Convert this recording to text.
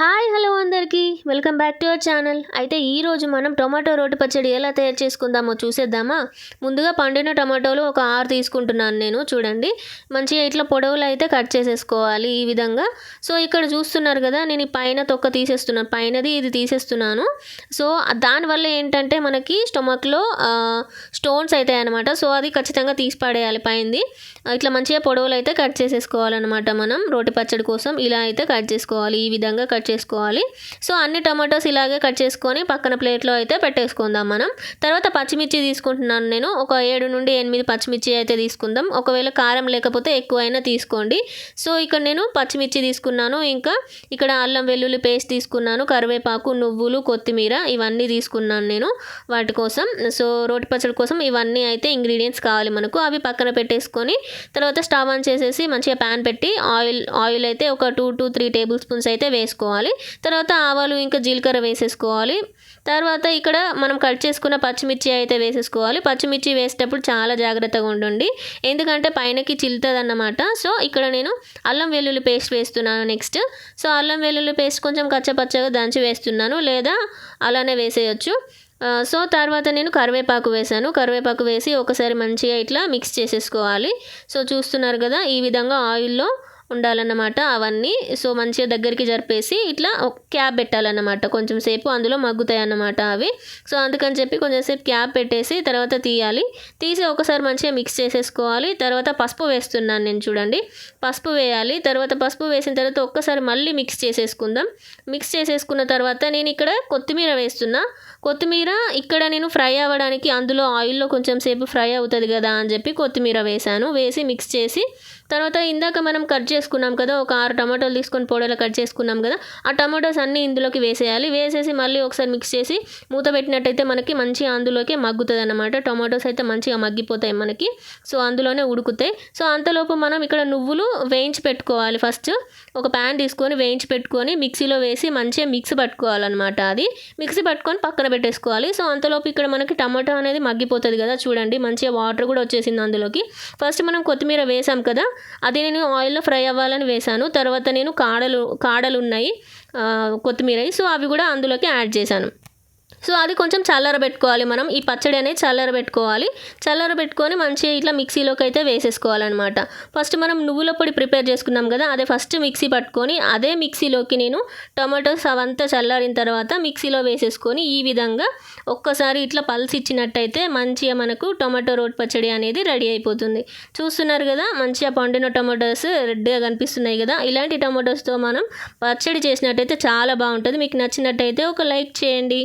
Hi hello అందరికీ. Welcome back to our channel. అయితే ఈరోజు మనం టొమాటో రోటి పచ్చడి ఎలా తయారు చేసుకుందామో చూసేద్దామా? ముందుగా పండిన టొమాటోలు ఒక ఆరు తీసుకుంటున్నాను నేను చూడండి. మంచిగా ఇట్లా పొడవులు అయితే కట్ చేసేసుకోవాలి ఈ విధంగా. సో ఇక్కడ చూస్తున్నారు కదా నేను పైన తొక్క తీసేస్తున్నాను పైనది ఇది తీసేస్తున్నాను. సో దానివల్ల ఏంటంటే మనకి స్టొమక్లో స్టోన్స్ అవుతాయి అనమాట సో అది ఖచ్చితంగా తీసి పడేయాలి పైంది. ఇట్లా మంచిగా పొడవులు అయితే కట్ చేసేసుకోవాలన్నమాట మనం రోటి పచ్చడి కోసం. ఇలా అయితే కట్ చేసుకోవాలి. ఈ విధంగా కట్ చేసుకోవాలి. సో అన్ని టమాటోస్ ఇలాగే కట్ చేసుకొని పక్కన ప్లేట్లో అయితే పెట్టేసుకుందాం మనం. తర్వాత పచ్చిమిర్చి తీసుకుంటున్నాను నేను. ఒక ఏడు నుండి ఎనిమిది పచ్చిమిర్చి అయితే తీసుకుందాం. ఒకవేళ కారం లేకపోతే ఎక్కువైనా తీసుకోండి. సో ఇక్కడ నేను పచ్చిమిర్చి తీసుకున్నాను. ఇంకా ఇక్కడ అల్లం వెల్లుల్లి పేస్ట్ తీసుకున్నాను. కరివేపాకు నువ్వులు కొత్తిమీర ఇవన్నీ తీసుకున్నాను నేను వాటి కోసం. సో రోటి పచ్చడి కోసం ఇవన్నీ అయితే ఇంగ్రీడియంట్స్ కావాలి మనకు. అవి పక్కన పెట్టేసుకొని తర్వాత స్టవ్ ఆన్ చేసేసి మంచిగా ప్యాన్ పెట్టి ఆయిల్ ఆయిల్ అయితే ఒక two to three tablespoons అయితే వేసుకోవాలి. తర్వాత ఆవాలు ఇంకా జీలకర్ర వేసేసుకోవాలి. తర్వాత ఇక్కడ మనం కట్ చేసుకున్న పచ్చిమిర్చి అయితే వేసేసుకోవాలి. పచ్చిమిర్చి వేసేటప్పుడు చాలా జాగ్రత్తగా ఉండండి. ఎందుకంటే పైనకి చిల్లుతుంది అన్నమాట సో ఇక్కడ నేను అల్లం వెల్లుల్లి పేస్ట్ వేస్తున్నాను నెక్స్ట్. సో అల్లం వెల్లుల్లి పేస్ట్ కొంచెం కచ్చపచ్చగా దంచి వేస్తున్నాను. లేదా అలానే వేసేయచ్చు. సో తర్వాత నేను కరివేపాకు వేసాను కరివేపాకు వేసి ఒకసారి మంచిగా ఇట్లా మిక్స్ చేసేసుకోవాలి. సో చూస్తున్నారు కదా ఈ విధంగా ఆయిల్లో ఉండాలన్నమాట అవన్నీ. సో మంచిగా దగ్గరికి జరిపేసి ఇట్లా క్యాప్ పెట్టాలన్నమాట. కొంచెం సేపు అందులో మగ్గుతాయి అన్నమాట అవి. సో అందుకని చెప్పి కొంచెం సేపు క్యాప్ పెట్టేసి తర్వాత తీయాలి. తీసి ఒకసారి మంచిగా మిక్స్ చేసేసుకోవాలి. తర్వాత పసుపు వేస్తున్నాను నేను చూడండి. పసుపు వేయాలి. తర్వాత పసుపు వేసిన తర్వాత ఒక్కసారి మళ్ళీ మిక్స్ చేసేసుకుందాం. మిక్స్ చేసేసుకున్న తర్వాత నేను ఇక్కడ కొత్తిమీర వేస్తున్నా. కొత్తిమీర ఇక్కడ నేను ఫ్రై అవ్వడానికి అందులో ఆయిల్లో కొంచెం సేపు ఫ్రై అవుతుంది కదా అని చెప్పి కొత్తిమీర వేసాను వేసి మిక్స్ చేసి తర్వాత ఇందాక మనం కట్ చేసి చేసుకున్నాం కదా ఒక ఆరు టమాటోలు తీసుకొని పొడలో కట్ చేసుకున్నాం కదా ఆ టమాటోస్ అన్నీ ఇందులోకి వేసేయాలి. వేసేసి మళ్ళీ ఒకసారి మిక్స్ చేసి మూత పెట్టినట్టయితే మనకి మంచిగా అందులోకి మగ్గుతుంది అనమాట టమాటోస్ అయితే మంచిగా మగ్గిపోతాయి మనకి. సో అందులోనే ఉడుకుతాయి. సో అంతలోపు మనం ఇక్కడ నువ్వులు వేయించి పెట్టుకోవాలి ఫస్ట్ ఒక ప్యాన్ తీసుకొని వేయించి పెట్టుకొని మిక్సీలో వేసి మంచిగా మిక్స్ పట్టుకోవాలన్నమాట అది. మిక్సీ పట్టుకొని పక్కన పెట్టేసుకోవాలి. సో అంతలోపు ఇక్కడ మనకి టమాటో అనేది మగ్గిపోతుంది కదా చూడండి. మంచిగా వాటర్ కూడా వచ్చేసింది అందులోకి. ఫస్ట్ మనం కొత్తిమీర వేసాం కదా అది నేను ఆయిల్లో ఫ్రై అవ్వాలని వేసాను తర్వాత నేను కాడలు కాడలు ఉన్నాయి కొత్తిమీర సో అవి కూడా అందులోకి యాడ్ చేశాను. సో అది కొంచెం చల్లరబెట్టుకోవాలి మనం. ఈ పచ్చడి అనేది చల్లరబెట్టుకోవాలి చల్లరబెట్టుకొని మంచిగా ఇట్లా మిక్సీలోకి అయితే వేసేసుకోవాలన్నమాట. ఫస్ట్ మనం నువ్వుల పొడి ప్రిపేర్ చేసుకున్నాం కదా అదే ఫస్ట్ మిక్సీ పట్టుకొని అదే మిక్సీలోకి నేను టొమాటోస్ అవంతా చల్లారిన తర్వాత మిక్సీలో వేసేసుకొని ఈ విధంగా ఒక్కసారి ఇట్లా పల్స్ ఇచ్చినట్టయితే మంచిగా మనకు టొమాటో రోడ్ పచ్చడి అనేది రెడీ అయిపోతుంది. చూస్తున్నారు కదా మంచిగా పండిన టొమాటోస్ రెడ్గా కనిపిస్తున్నాయి కదా. ఇలాంటి టొమాటోస్తో మనం పచ్చడి చేసినట్టయితే చాలా బాగుంటుంది. మీకు నచ్చినట్టయితే ఒక లైక్ చేయండి.